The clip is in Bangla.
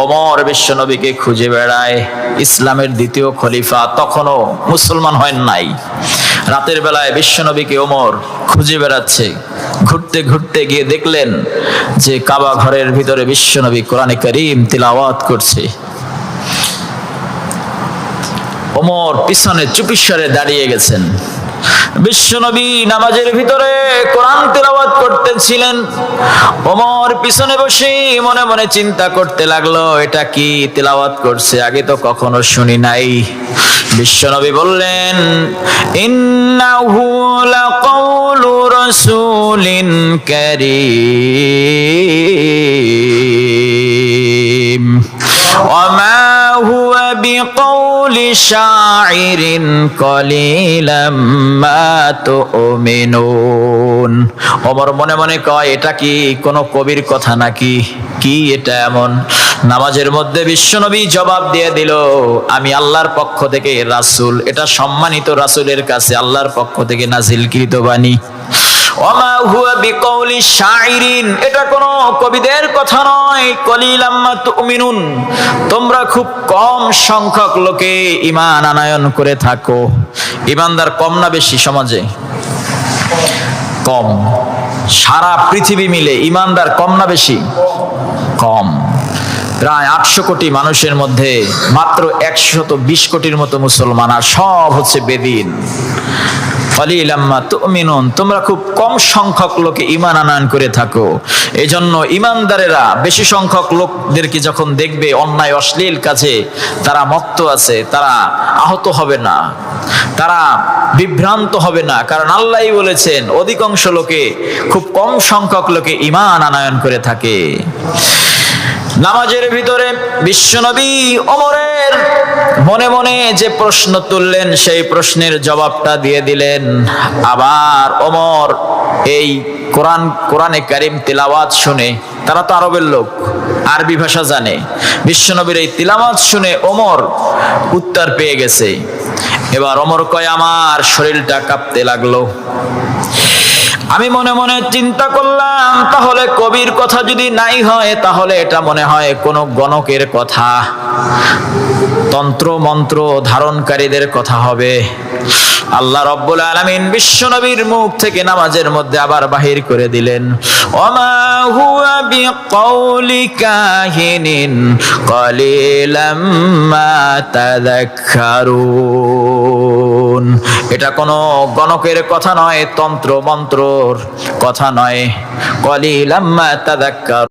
ওমর বিশ্বনবীকে খুঁজে বেড়ায়। ইসলামের দ্বিতীয় খলিফা তখনও মুসলমান হয় নাই। রাতের বেলায় বিশ্বনবীকে ওমর খুঁজে বেড়াচ্ছে। ঘুরতে ঘুরতে গিয়ে দেখলেন যে কাবা ঘরের ভিতরে বিশ্বনবী কোরআনে করিম তিলাওয়াত করছে। ওমর পিছনে চুপিস্বরে দাঁড়িয়ে গেছেন। বিশ্বনবী নামাজের ভিতরে কোরআন তেলাওয়াত করতেছিলেন। ওমর পিছনে বসে মনে মনে চিন্তা করতে লাগল, এটা কি তেলাওয়াত করছে? আগে তো কখনো শুনি নাই। বিশ্বনবী বললেন, ইন্নাহু লাকাউলু রাসূলিন কারীম। بقول شاعر قليلا ما تؤمنون ওমর মনে মনে কয় এটা কি কোন কবির কথা নাকি কি এটা এমন নামাজের মধ্যে বিশ্বনবী জবাব দিয়ে দিল আমি আল্লাহর পক্ষ থেকে রাসূল এটা সম্মানিত রাসূলের কাছে আল্লাহর পক্ষ থেকে নাজিলকৃত বাণী ওমা হুয়া বিকৌলি এটা কোনো কবিদের কথা নয়। কলিলাম্মা তুমিনুন। তোমরা খুব কম সংখ্যক লোকে ইমান আনায়ন করে থাকো। ইমানদার কম না বেশি সমাজে? কম। সারা পৃথিবী মিলে ইমানদার কম না বেশি? কম। প্রায় আটশো কোটি মানুষের মধ্যে মাত্র একশত বিশ কোটির মতো মুসলমান, আর সব হচ্ছে বেদিন। ফলিলাম্মা তুমিনুন, তোমরা খুব কম সংখ্যক লোকে ইমান আনায়ন করে থাকো। এই জন্য ইমানদারেরা বেশি সংখ্যক লোকদেরকে যখন দেখবে অন্যায় অশ্লীল কাজে, তারা মত্ত আছে, তারা আহত হবে না। তারা বিভ্রান্ত হবে না, কারণ আল্লাহই বলেছেন, অধিকাংশ লোকে খুব কম সংখ্যক লোকে ইমান আনায়ন করে থাকে। নামাজের ভিতরে বিশ্বনবী অমরের মনে মনে যে প্রশ্ন তুললেন, সেই প্রশ্নের জবাবটা দিয়ে দিলেন, আবার অমর, এই কোরআন, কোরআনে কারিম তিলাওয়াত শুনে তারা তো আরবের লোক, আরবি ভাষা জানে। বিশ্বনবীর এই তিলাওয়াত শুনে ওমর উত্তর পেয়ে গেছে। এবার অমর কয়, আমার শরীরটা কাঁপতে লাগল। আমি মনে মনে চিন্তা করলাম, তাহলে কবির কথা যদি নাই হয়, তাহলে এটা মনে হয় কোন গণকের কথা। তন্ত্র মন্ত্র ধারণকারীদের কথা হবে। আল্লাহ রব্বুল আলামিন বিশ্বনবীর মুখ থেকে নামাজের মধ্যে আবার বাহির করে দিলেন। ওমা হুয়া কলিলাম এটা কোনো গণকের কথা নয় তন্ত্র মন্ত্রর কথা নয়। কলিলাম্মা তাযাক্কারুন